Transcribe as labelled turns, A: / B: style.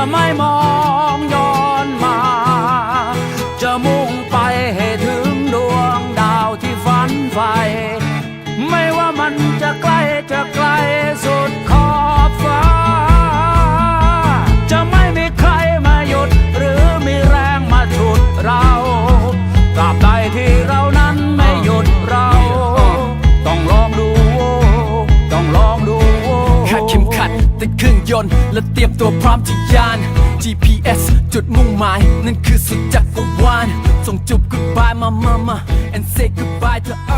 A: ะไม่มองย้อนมา จะมุ่งไปให้ถึง ข็ม
B: ขัดติดเครื่องยนต์ และเตรียมตัวพร้อมที่ยาน GPS จุดมุ่งหมาย นั่นคือสุดจักรวาลส่งจุบ goodbye มามามา and say goodbye to